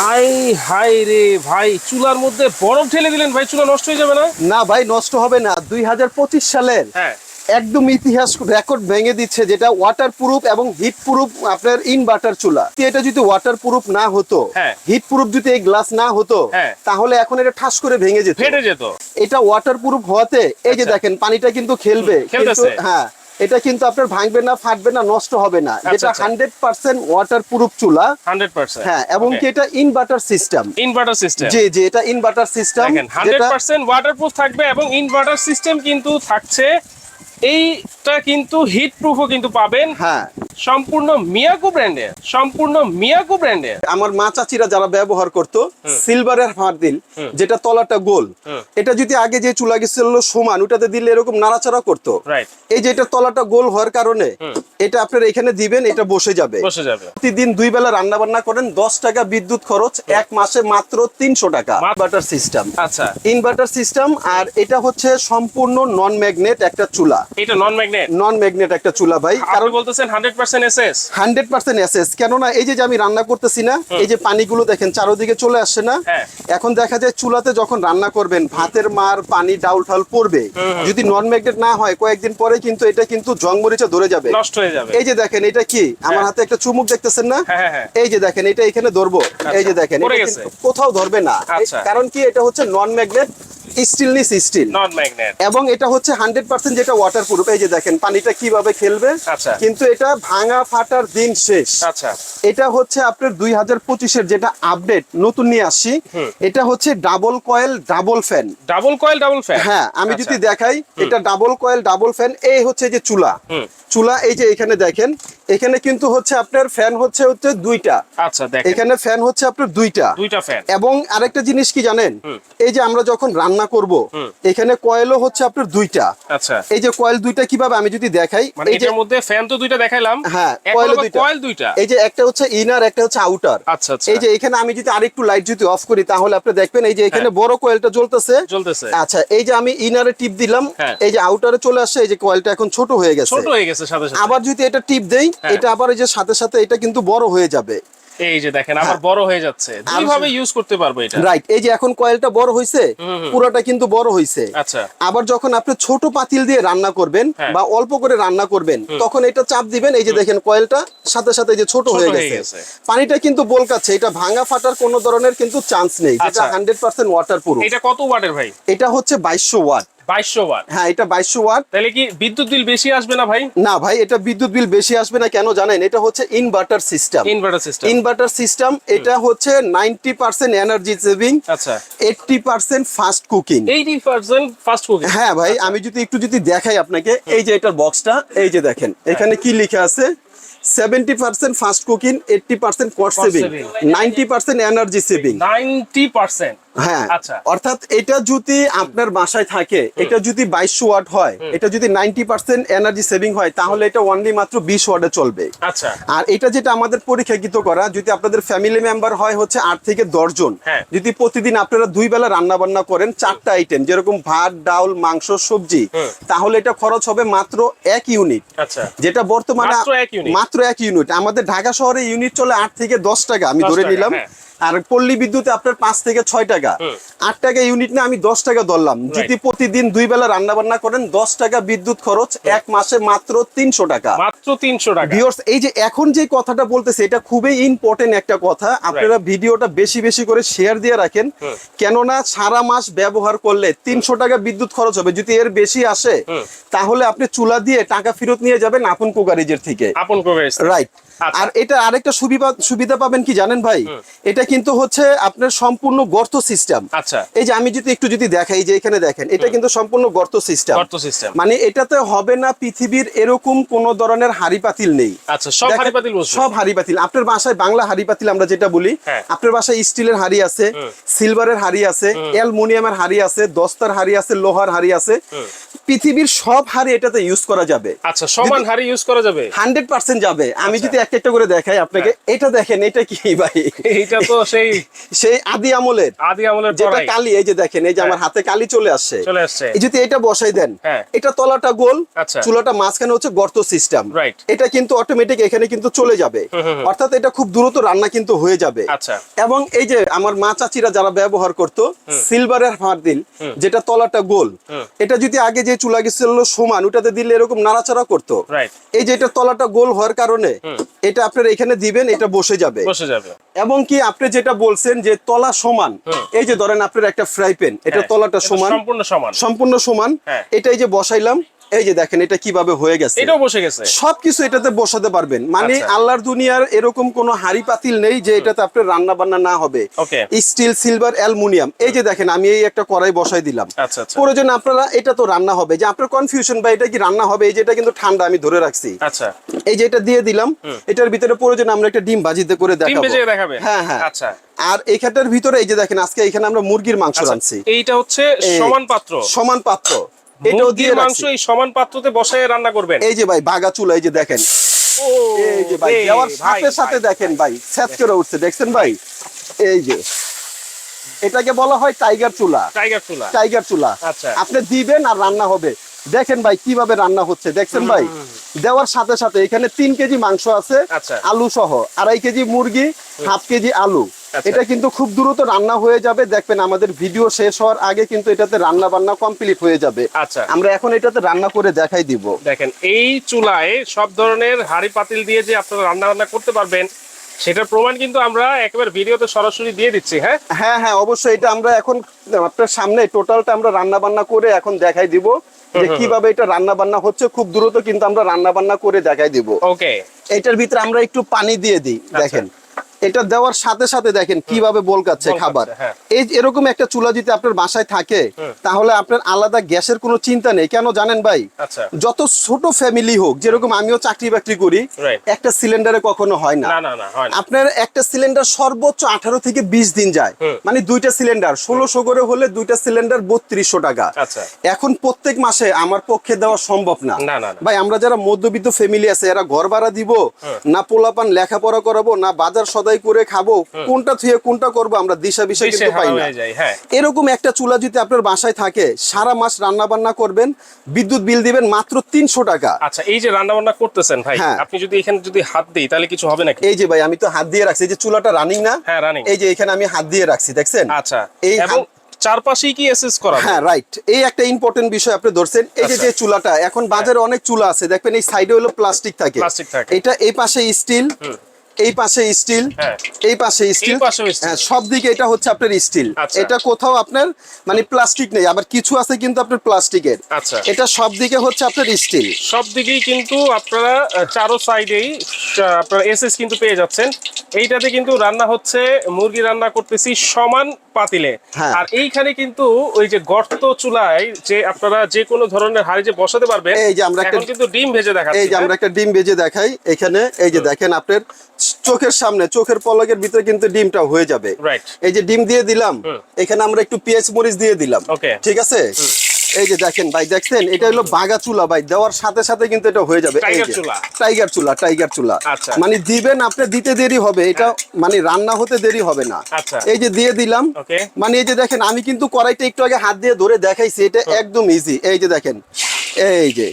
I high রে ভাই চুলার মধ্যে বরফ ঢেলে দিলেন ভাই চুলা নষ্ট হয়ে যাবে না? না ভাই নষ্ট হবে না। দুই সালের হ্যাঁ। একদম ইতিহাস রেকর্ড ভেঙে দিচ্ছে যেটা ওয়াটার প্রুফ এবং হিট প্রুফ আপনার ইনভার্টার চুলা। এটা যদি ওয়াটার প্রুফ না হতো হ্যাঁ। হিট প্রুফ যদি এই গ্লাস না হতো হ্যাঁ। তাহলে এখন এটা ঠাস করে ভেঙে যেত। ফেটে যেত। এটা ওয়াটার প্রুফ হওয়াতে এই যে আচ্ছা। দেখেন পানিটা কিন্তু খেলবে। হ্যাঁ এটা কিন্তু আপনার ভাঙবে না ফাটবে না নষ্ট হবে না। যেটা আচ্ছা। হান্ড্রেড পার্সেন্ট ওয়াটার প্রুফ চুলা। হান্ড্রেড পার্সেন্ট হ্যাঁ এবং কি এটা ইনভার্টার সিস্টেম ইনভার্টার সিস্টেম জি জি এটা inverter system hundred percent waterproof থাকবে এবং ইনভার্টার সিস্টেম কিন্তু থাকছে এইটা কিন্তু হিট প্রুফও কিন্তু পাবেন। হ্যাঁ। সম্পূর্ণ মিয়াকো ব্র্যান্ডের সম্পূর্ণ মিয়াকো ব্র্যান্ডের আমার মা চাচিরা যারা ব্যবহার করতো সিলভারের হার্ডিল যেটা তলাটা গোল এটা যদি আগে যে চুলা গেছিল সমান ওটাতে দিলে এরকম নাড়াচাড়া করতো। রাইট এই যে এটা তলাটা গোল হওয়ার কারণে এটা আপনার এখানে দিবেন এটা বসে যাবে। বসে যাবে। প্রতিদিন দুই বেলা রান্না বান্না করেন দশ টাকা বিদ্যুৎ খরচ এক মাসে মাত্র তিনশো টাকা। ইনভার্টার সিস্টেম আচ্ছা। ইনভার্টার সিস্টেম আর এটা হচ্ছে সম্পূর্ণ নন ম্যাগনেট একটা চুলা। এটা নন ম্যাগনেট নন ম্যাগনেট একটা চুলা ভাই। কারণ বলতেছেন hundred percent SS hundred percent SS কেননা এই যে আমি রান্না করতেছি না এই যে পানিগুলো দেখেন চারোদিকে চলে আসছে না। হ্যাঁ। এখন দেখা যায় চুলাতে যখন রান্না করবেন ভাতের মার পানি ডাউল পড়বে। যদি নন ম্যাগনেট না হয় কয়েকদিন পরে কিন্তু এটা কিন্তু জংমরিচা ধরে যাবে। নষ্ট হয়ে যাবে। এই যে দেখেন এটা কি? আমার হাতে একটা চুমুক দেখতেছেন না? হ্যাঁ, হ্যাঁ, হ্যাঁ। এই যে দেখেন এটা এখানে ধরবো। এই যে দেখেন গেছে। কিন্তু কোথাও ধরবে না। আচ্ছা। কারণ কি এটা হচ্ছে non magnet stainless steel. Non magnet এবং এটা হচ্ছে হান্ড্রেড পার্সেন্ট যেটা ওয়াটার প্রুফ এই যে দেখেন পানিটা কীভাবে খেলবে আচ্ছা। কিন্তু এটা ভাঙা ফাটার দিন শেষ। আচ্ছা। এটা হচ্ছে আপনার দুই হাজার পঁচিশের যেটা আপডেট নতুন নিয়ে আসছি। এটা হচ্ছে double coil double fan double coil double fan হ্যাঁ আমি যদি দেখাই এটা ডাবল কয়েল ডাবল ফ্যান এই হচ্ছে যে চুলা। চুলা এই যে এখানে দেখেন এখানে কিন্তু হচ্ছে আপনার ফ্যান হচ্ছে হচ্ছে দুইটা। আচ্ছা দেখেন। এখানে ফ্যান হচ্ছে আপনার দুইটা। দুইটা ফ্যান এবং আরেকটা জিনিস কি জানেন? এই যে আমরা যখন রান্না করব এখানে কয়েলও হচ্ছে আপনার দুইটা। আচ্ছা। এই যে কয়েল দুইটা কীভাবে আমি যদি দেখাই মানে এই যে মধ্যে ফ্যান তো দুইটা দেখাইলাম হ্যাঁ কয়েল দুইটা। কয়েল দুইটা। এই যে একটা হচ্ছে ইনার একটা হচ্ছে আউটার আচ্ছা আচ্ছা। এই যে এখানে আমি যদি আরেকটু লাইট যদি অফ করি তাহলে আপনি দেখবেন এই যে এখানে বড় কয়েলটা জ্বলতেছে। চলতেছে আচ্ছা এই যে আমি ইনারে টিপ দিলাম হ্যাঁ। এই যে আউটারে চলে আসছে এই যে কয়েলটা এখন ছোট হয়ে গেছে। ছোট হয়ে গেছে সাথে সাথে। আবার যদি এটা টিপ দেই হ্যাঁ। এটা আবার এই যে সাথে সাথে এটা কিন্তু বড় হয়ে যাবে। এই যে দেখেন আবার বড় হয়ে যাচ্ছে। দুই ভাবে ইউজ করতে পারব এটা। রাইট এই যে এখন কয়েলটা বড় হয়েছে পুরোটা কিন্তু বড় হয়েছে আচ্ছা। আবার যখন আপনি ছোট পাতিল দিয়ে রান্না করবেন হ্যাঁ। বা অল্প করে রান্না করবেন তখন এটা চাপ দিবেন। এই যে দেখেন কয়েলটা সাথে সাথে যে ছোট হয়ে হয়ে গেছে। পানিটা কিন্তু বলকাচ্ছে এটা ভাঙা ফাটার কোনো ধরনের কিন্তু চান্স নেই আচ্ছা। হান্ড্রেড পার্সেন্ট ওয়াটার প্রুফ এটা কত ওয়াটের ভাই? এটা হচ্ছে বাইশশো ওয়াট ওয়াট। হ্যাঁ এটা বাইশশো ওয়াট। তাহলে কি বিদ্যুৎ বিল বেশি আসবে না ভাই? না ভাই এটা বিদ্যুৎ বিল বেশি আসবে না কেন জানেন? এটা হচ্ছে inverter system inverter system inverter system এটা হচ্ছে এনার্জি সেভিং আচ্ছা। ফাস্ট কুকিং এইটি ফাস্ট কুকিং হ্যাঁ ভাই আমি যদি একটু যদি দেখাই আপনাকে এই যে এটার বক্সটা এই যে দেখেন এখানে কি লেখা আছে? Seventy percent fast cooking eighty percent cost saving. Ninety percent energy saving ninety percent হ্যাঁ আচ্ছা। অর্থাৎ এটা যদি আপনার বাসায় থাকে এটা যদি বাইশশো ওয়াট হয় এটা যদি নাইনটি পার্সেন্ট এনার্জি সেভিং হয় তাহলে এটা অনলি মাত্র বিশ ওয়াটে চলবে। আচ্ছা। আর এটা যেটা আমাদের পরীক্ষাকৃত করা যদি আপনাদের ফ্যামিলি মেম্বার হয় হচ্ছে আট থেকে দশ জন হ্যাঁ। যদি প্রতিদিন আপনারা দুই বেলা রান্না বান্না করেন চারটা আইটেম যেরকম ভাত ডাউল মাংস সবজি তাহলে এটা খরচ হবে মাত্র এক ইউনিট আচ্ছা। যেটা বর্তমানে মাত্র এক unit? মাত্র এক ইউনিট আমাদের ঢাকা শহরে ইউনিট চলে আট থেকে দশ টাকা আমি ধরে নিলাম। হ্যাঁ। আর পল্লী বিদ্যুতে আপনার পাঁচ থেকে ছয় টাকা। আট টাকা ইউনিট না আমি দশ টাকা ধরলাম। যদি প্রতিদিন দুই বেলা রান্না বান্না করেন দশ টাকা বিদ্যুৎ খরচ এক মাসে মাত্র তিনশো টাকা। মাত্র তিনশো টাকা। এই যে এখন যে কথাটা বলতেছে এটা খুবই ইম্পর্টেন্ট একটা কথা। আপনারা ভিডিওটা বেশি বেশি করে শেয়ার দিয়ে রাখেন। কেননা সারা মাস ব্যবহার করলে তিনশো টাকা বিদ্যুৎ খরচ হবে। যদি এর বেশি আসে তাহলে আপনি চুলা দিয়ে টাকা ফেরত নিয়ে যাবেন আপন কোকারিজের থেকে। আপন করে রাইট। আর এটা আরেকটা সুবিধা সুবিধা পাবেন কি জানেন ভাই? এটা কিন্তু হচ্ছে আপনার সম্পূর্ণ গর্ত সিস্টেম। আচ্ছা। এই যে আমি যদি একটু যদি দেখাই যে এখানে দেখেন এটা কিন্তু সম্পূর্ণ গর্ত সিস্টেম। গর্ত সিস্টেম। মানে এটাতে হবে না পৃথিবীর এরকম কোন ধরনের হাড়ি পাতিল নেই। আচ্ছা সব হাড়ি পাতিল সব হাড়ি পাতিল। আপনার বাসায় বাংলা হাড়ি পাতিল আমরা যেটা বলি হ্যাঁ। আপনার বাসায় স্টিলের হাড়ি আছে সিলভারের হাড়ি আছে অ্যালুমিনিয়ামের হাড়ি আছে দস্তার হাড়ি আছে লোহার হাড়ি আছে। পৃথিবীর সব হাড়ি এটাতে ইউজ করা যাবে। আচ্ছা সমান হাড়ি ইউজ করা যাবে? হান্ড্রেড পার্সেন্ট যাবে। আমি আচ্ছা। যদি একটা একটা করে দেখাই আপনাকে। এটা দেখেন এটা কি ভাই? এইটা তো সেই সেই আদি আমলের। আদি আমলের যেটা কালি এই যে দেখেন এই যে আমার হাতে কালি চলে আসছে। চলে আসছে। এই যদি এটা বসাই দেন হ্যাঁ। এটা তলাটা গোল আচ্ছা। চুলাটা মাঝখানে হচ্ছে গর্ত সিস্টেম. এটা কিন্তু অটোমেটিক এখানে কিন্তু চলে যাবে। অর্থাৎ এটা খুব দ্রুত রান্না কিন্তু হয়ে যাবে। আচ্ছা। এবং এই যে আমার মা চাচিরা যারা ব্যবহার করত সিলভারের ফার্দিল যেটা তলাটা গোল এটা যদি আগে যে চুলা গেছিল সমান ওটাতে দিলে এরকম নাড়াচাড়া করতো। এই যে এটা তলাটা গোল হওয়ার কারণে এটা আপনার এখানে দিবেন এটা বসে যাবে। বসে যাবে। এবং কি আপনি যেটা বলছেন যে তলা সমান এই যে ধরেন আপনার একটা ফ্রাই প্যান এটা হ্যাঁ, তলাটা সমান। সম্পূর্ণ সমান। সম্পূর্ণ সমান। হ্যাঁ। এটাই যে বসাইলাম এই যে দেখেন এটা কীভাবে হয়ে গেছে? এটাও বসে গেছে। সবকিছু এটাতে বসাতে পারবেন। মানে আচ্ছা। আল্লাহর দুনিয়ার এরকম কোনো হাড়ি পাতিল নেই যে এটাতে আপনার রান্না বান্না না হবে। Steel silver aluminium. এই যে দেখেন আমি এই একটা কড়াই বসাই দিলাম। আচ্ছা আচ্ছা। প্রয়োজন আপনারা এটা তো রান্না হবে। যে আপনার কনফিউশন বা এটা কি রান্না হবে? এই যে এটা কিন্তু ঠান্ডা আমি ধরে রাখছি। আচ্ছা। এই যে এটা দিয়ে দিলাম এটার ভিতরে প্রয়োজন আমরা একটা ডিম ভাজিতে করে ডিম দেখাবো। হ্যাঁ হ্যাঁ। আচ্ছা। আর এখানটার ভিতরে এই যে দেখেন আজকে এখানে আমরা মুরগির মাংস রাঁধছি। এইটা হচ্ছে সমান পাত্র? সমান পাত্র। এটাও দিয়ে মাংস এই সমান পাত্রতে বসায় রান্না করবেন। এই যে ভাই বাগা চুলা এই যে দেখেন। এই যে ভাই দেওয়ার সাথে সাথে দেখেন ভাই স্যাচ করে উঠছে দেখছেন ভাই? এই যে এটাকে বলা হয় টাইগার চুলা। টাইগার চুলা। টাইগার চুলা। আচ্ছা। আপনি দিবেন আর রান্না হবে। দেখেন ভাই কীভাবে রান্না হচ্ছে দেখছেন ভাই? দেওয়ার সাথে সাথে এখানে তিন কেজি মাংস আছে আচ্ছা। আলু সহ আড়াই কেজি মুরগি হাফ কেজি আলু। এটা কিন্তু খুব দ্রুত রান্না হয়ে যাবে। দেখবেন আমাদের ভিডিও শেষ হওয়ার আগে কিন্তু এটাতে রান্না বান্না কমপ্লিট হয়ে যাবে। আচ্ছা। আমরা এখন এটাতে রান্না করে দেখাই দিব। দেখেন এই চুলায় সব ধরনের হাড়ি পাতিল দিয়ে যে আপনারা রান্না বান্না করতে পারবেন সেটার প্রমাণ কিন্তু আমরা একেবারে ভিডিওতে সরাসরি দিয়ে দিচ্ছি হ্যাঁ? হ্যাঁ হ্যাঁ অবশ্যই এটা আমরা এখন আপনার সামনে টোটালটা আমরা রান্না বান্না করে এখন দেখাই দিব যে কীভাবে এটা রান্না বান্না হচ্ছে। খুব দ্রুত কিন্তু আমরা রান্না বান্না করে দেখাই দিব। ওকে এটার ভিতরে আমরা একটু পানি দিয়ে দিই দেখেন। এটা দেওয়ার সাথে সাথে দেখেন কীভাবে বলকাচ্ছে খাবার। হ্যাঁ। এই এরকম একটা চুলা যদি আপনার বাসায় থাকে তাহলে আপনার আলাদা গ্যাসের কোনো চিন্তা নেই। কেন জানেন ভাই? আচ্ছা। যত ছোট ফ্যামিলি হোক যেরকম আমিও চাকরি বাকরি করি একটা সিলিন্ডারে কখনো হয় না। আপনার একটা সিলিন্ডার সর্বোচ্চ আঠারো থেকে বিশ দিন যায়। মানে দুইটা সিলিন্ডার ষোলোশো করে হলে দুইটা সিলিন্ডার বত্রিশশো টাকা। আচ্ছা। এখন প্রত্যেক মাসে আমার পক্ষে দেওয়া সম্ভব না। ভাই আমরা যারা মধ্যবিত্ত ফ্যামিলি আছে এরা ঘর ভাড়া দিব না পোলাপান লেখাপড়া করাবো না বাজার সদাই করে খাব কোনটা থুয়ে কোনটা করব আমরা দিশা বিষয় কিন্তু পাই না। হয়ে হ্যাঁ। এরকম একটা চুলা যদি আপনার বাসায় থাকে সারা মাস রান্না বান্না করবেন বিদ্যুৎ বিল দিবেন মাত্র তিনশো টাকা। আচ্ছা এই যে রান্না বান্না করতেছেন ভাই হ্যাঁ। আপনি যদি এখানে যদি হাত দিই তাহলে কিছু হবে নাকি? এই যে ভাই আমি তো হাত দিয়ে রাখছি এই যে চুলাটা রানিং না হ্যাঁ রানিং এই যে এখানে আমি হাত দিয়ে রাখছি দেখছেন? আচ্ছা এই চারপাশেই কি এসএস করা হ্যাঁ রাইট এই একটা ইম্পর্টেন্ট বিষয় আপনি ধরছেন এই যে। যে চুলাটা এখন বাজারে অনেক চুলা আছে দেখবেন এই সাইডে হলো প্লাস্টিক থাকে। এটা এই পাশে স্টিল এই পাশে স্টিল হ্যাঁ। এই পাশে স্টিল হ্যাঁ সব দিকে এটা হচ্ছে আপনার স্টিল আচ্ছা। এটা কোথাও আপনার মানে প্লাস্টিক নেই আবার কিছু আছে কিন্তু আপনার প্লাস্টিকের আচ্ছা। এটা সব দিকে হচ্ছে আপনার স্টিল সব দিকেই কিন্তু আপনারা চারো সাইডেই আপনারা এসএস কিন্তু পেয়ে যাচ্ছেন এইটাতে কিন্তু রান্না হচ্ছে মুরগি রান্না করতেছি সমান পাতিলে হ্যাঁ। আর এইখানে কিন্তু ওই যে গর্ত চুলায় যে আপনারা যে কোনো ধরনের হাড়ি যে বসাতে পারবেন এই যে আমরা একটা- কিন্তু ডিম ভেজে দেখাচ্ছি এই যে আমরা একটা ডিম ভেজে দেখাই এখানে। এই যে দেখেন আপনার চোখের সামনে চোখের পলকের ভিতরে কিন্তু ডিমটা হয়ে যাবে। রাইট এই যে ডিম দিয়ে দিলাম এখানে আমরা একটু পেঁয়াজ মরিচ দিয়ে দিলাম. ঠিক আছে? এই যে দেখেন ভাই দেখছেন? এটা হলো বাগা চুলা ভাই দেওয়ার সাথে সাথে কিন্তু এটা হয়ে যাবে। টাইগার চুলা। টাইগার চুলা টাইগার চুলা। আচ্ছা। মানে দিবেন আপনি দিতে দেরি হবে। এটা মানে রান্না হতে দেরি হবে না। আচ্ছা। এই যে দিয়ে দিলাম. মানে এই যে দেখেন আমি কিন্তু কড়াইটা একটু আগে হাত দিয়ে ধরে দেখাইছি। এটা একদম ইজি এই যে দেখেন। এই যে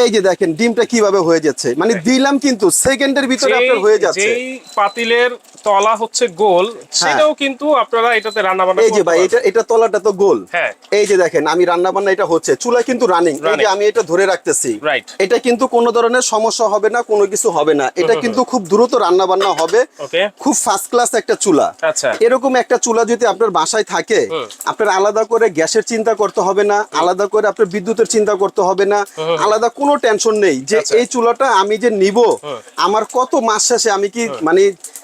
এই যে দেখেন ডিমটা কীভাবে হয়ে যাচ্ছে? মানে দিলাম কিন্তু সেকেন্ডের ভিতরে আপনার হয়ে যাচ্ছে। যেই পাতিলের তলা হচ্ছে গোল সেটাও কিন্তু আপনারা এটাতে রান্না বান্না এই যে ভাই এটা এটা তলাটা তো গোল। হ্যাঁ। এই যে দেখেন আমি রান্না বান্না এটা হচ্ছে। চুলা কিন্তু রানিং এই যে আমি এটা ধরে রাখতেছি। Right. এটা কিন্তু কোনো ধরনের সমস্যা হবে না কোনো কিছু হবে না। এটা কিন্তু খুব দ্রুত রান্না বান্না হবে। Okay. খুব ফার্স্ট ক্লাস একটা চুলা। আচ্ছা। এরকম একটা চুলা যদি আপনার বাসায় থাকে আপনার আলাদা করে গ্যাসের চিন্তা করতে হবে না আলাদা করে আপনার বিদ্যুতের চিন্তা করতে হবে না আলাদা কোনো টেনশন নেই। যে আচ্ছা। এই চুলাটা আমি যে নিব আমার কত মাস শেষে আমি কি মানে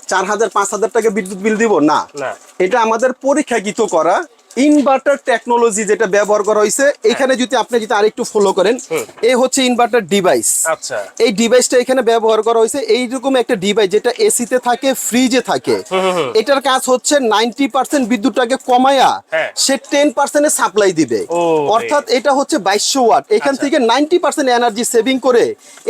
চার হাজার পাঁচ হাজার টাকা বিদ্যুৎ বিল দিব? না। এটা আমাদের পরীক্ষা পরীক্ষাকৃত করা ইনভার্টার টেকনোলজি যেটা ব্যবহার করা হয়েছে এখানে যদি আপনি যদি আরেকটু ফলো করেন এই হচ্ছে ইনভার্টার ডিভাইস আচ্ছা। এই ডিভাইসটা এখানে ব্যবহার করা হয়েছে এইরকম একটা ডিভাইস যেটা এসিতে থাকে ফ্রিজে থাকে। এটার কাজ হচ্ছে নাইনটি পার্সেন্ট বিদ্যুৎটাকে কমায়া হ্যাঁ। সে টেন পার্সেন্টে সাপ্লাই দিবে। অর্থাৎ এটা হচ্ছে বাইশশো ওয়াট। এখান আচ্ছা। থেকে নাইনটি পার্সেন্ট এনার্জি সেভিং করে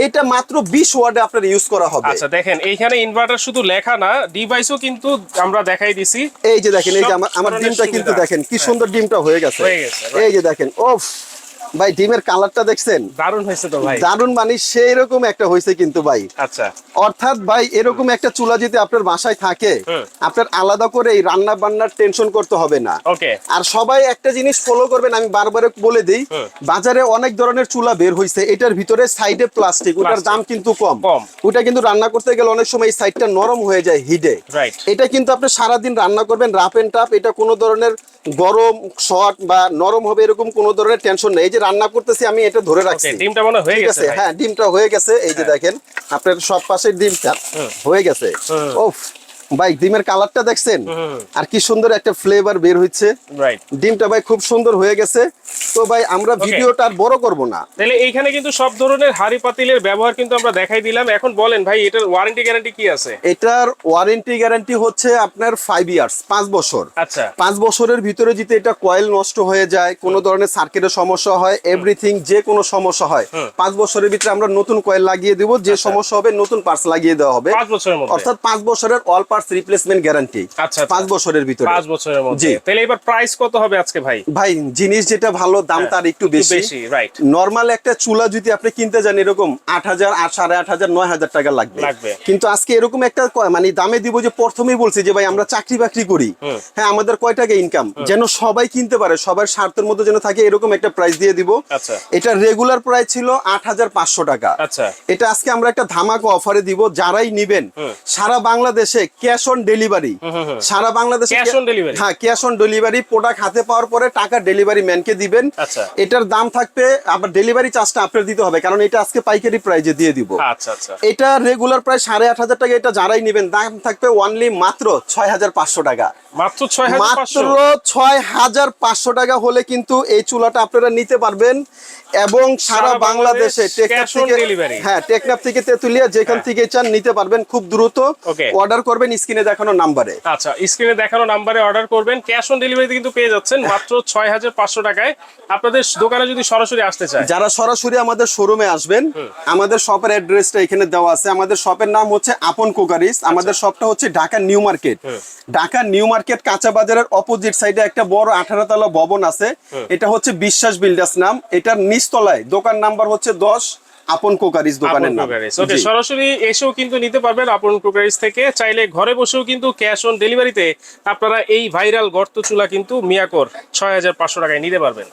এটা মাত্র বিশ ওয়াটে আপনার ইউজ করা হবে। আচ্ছা দেখেন এইখানে ইনভার্টার শুধু লেখা না ডিভাইসও কিন্তু আমরা দেখাই দিছি। এই যে দেখেন এই যে আমার আমার ডিমটা কিন্তু দেখেন কি। সুন্দর ডিমটা হয়ে গেছে. এই যে দেখেন ওফ ভাই ডিমের কালারটা দেখছেন? দারুণ হয়েছে তো ভাই। দারুণ মানে সেই রকম একটা হয়েছে কিন্তু ভাই। আচ্ছা। অর্থাৎ ভাই এরকম একটা চুলা যদি আপনার বাসায় থাকে আপনার আলাদা করে এই রান্না বান্নার টেনশন করতে হবে না। ওকে। আর সবাই একটা জিনিস ফলো করবেন আমি বারবার বলে দিই বাজারে অনেক ধরনের চুলা বের হয়েছে এটার ভিতরে সাইডে প্লাস্টিক ওটার দাম কিন্তু কম। ওটা কিন্তু রান্না করতে গেলে অনেক সময় এই সাইডটা নরম হয়ে যায় হিডে. এটা কিন্তু আপনি সারাদিন রান্না করবেন রাফ এন্ড টাফ এটা কোনো ধরনের গরম শর্ট বা নরম হবে এরকম কোনো ধরনের টেনশন নেই। এই যে রান্না করতেছি আমি এটা ধরে রাখছি। ডিমটা মনে হয়ে গেছে হ্যাঁ ডিমটা হয়ে গেছে। এই যে দেখেন আপনার সব পাশের ডিমটা হয়ে গেছে। ওফ ভাই ডিমের কালারটা দেখছেন? আর কি সুন্দর একটা ফ্লেভার বের হচ্ছে রাইট ডিমটা ভাই খুব সুন্দর হয়ে গেছে। তো ভাই আমরা ভিডিওটা আর বড় করব না। তাহলে এইখানে কিন্তু সব ধরনের হাড়ি পাতিলের ব্যবহার কিন্তু আমরা দেখাই দিলাম। এখন বলেন ভাই এটার ওয়ারেন্টি গ্যারান্টি কি আছে? এটার ওয়ারেন্টি গ্যারান্টি হচ্ছে আপনার ফাইভ ইয়ার্স পাঁচ বছর। আচ্ছা। পাঁচ বছরের ভিতরে যদি এটা কয়েল নষ্ট হয়ে যায় কোনো ধরনের সার্কিটের সমস্যা হয় এভরিথিং যে কোনো সমস্যা হয় পাঁচ বছরের ভিতরে আমরা নতুন কয়েল লাগিয়ে দেবো। যে সমস্যা হবে নতুন পার্টস লাগিয়ে দেওয়া হবে। পাঁচ বছরের মধ্যে। অর্থাৎ পাঁচ বছরের অল পার্টস রিপ্লেসমেন্ট গ্যারান্টি আচ্ছা। পাঁচ বছরের ভিতরে। পাঁচ বছরের মধ্যে। জি। তাহলে এবার প্রাইস কত হবে আজকে ভাই? ভাই জিনিস যেটা ভালো দাম তার একটু বেশি। বেশি রাইট নর্মাল একটা চুলা যদি আপনি কিনতে যান এরকম আট হাজার আট সাড়ে আট হাজার নয় হাজার টাকা লাগবে। লাগবে। কিন্তু আজকে এরকম একটা মানে দামে দিব যে প্রথমেই বলছি যে ভাই আমরা চাকরি বাকরি করি। হ্যাঁ আমাদের কয় টাকা ইনকাম যেন সবাই কিনতে পারে সবার স্বার্থের মধ্যে যেন থাকে এরকম একটা প্রাইস দিয়ে দিব। আচ্ছা। এটা রেগুলার প্রাইস ছিল আট হাজার পাঁচশো টাকা। আচ্ছা। এটা আজকে আমরা একটা ধামাকা অফারে দিব যারাই নিবেন সারা বাংলাদেশে ক্যাশ অন ডেলিভারি। সারা বাংলাদেশে? হ্যাঁ ক্যাশ অন ডেলিভারি প্রোডাক্ট হাতে পাওয়ার পরে টাকা ডেলিভারি ম্যানকে দিবেন। আচ্ছা। এটার দাম থাকবে আবার ডেলিভারি চার্জটা আপনার দিতে হবে কারণ এটা আজকে পাইকারি প্রাইজে দিয়ে দিব। আচ্ছা আচ্ছা। এটা রেগুলার প্রায় সাড়ে আট হাজার টাকা এটা যারাই নেবেন দাম থাকবে ওনলি মাত্র ছয় হাজার পাঁচশো টাকা। মাত্র ছয় হাজার পাঁচশো? টাকা হলে কিন্তু এই চুলাটা আপনারা নিতে পারবেন। এবং সারা সারা বাংলাদেশে টেকনাফ থেকে হ্যাঁ টেকনাফ থেকে তেতুলিয়া যেখান হ্যাঁ। থেকে চান নিতে পারবেন খুব দ্রুত। অর্ডার করবেন স্ক্রিনে দেখানো নাম্বারে। আচ্ছা স্ক্রিনে দেখানো নাম্বারে অর্ডার করবেন। ক্যাশ অন ডেলিভারিতে কিন্তু পেয়ে যাচ্ছেন মাত্র ছয় হাজার পাঁচশো টাকায়। আপনাদের দোকানে যদি সরাসরি আসতে চায়। যারা সরাসরি আমাদের শোরুমে আসবেন আমাদের শপের অ্যাড্রেসটা এখানে দেওয়া আছে। আমাদের শপের নাম হচ্ছে আপন কোকারিস। আমাদের শপটা হচ্ছে Dhaka New Market. Dhaka New Market কাঁচা বাজারের অপোজিট সাইডে একটা বড় আঠারো তলা ভবন আছে। এটা হচ্ছে বিশ্বাস বিল্ডার্স নাম। এটার নিচতলায় দোকান নাম্বার হচ্ছে দশ আপন কোকারিস দোকানের নাম। ওকে। সরাসরি এসেও কিন্তু নিতে পারবেন আপন কোকারিস থেকে। চাইলে ঘরে বসেও কিন্তু ক্যাশ অন ডেলিভারিতে আপনারা এই ভাইরাল গর্ত চুলা কিন্তু মিয়াকর ছয় হাজার পাঁচশো টাকায় নিতে পারবেন।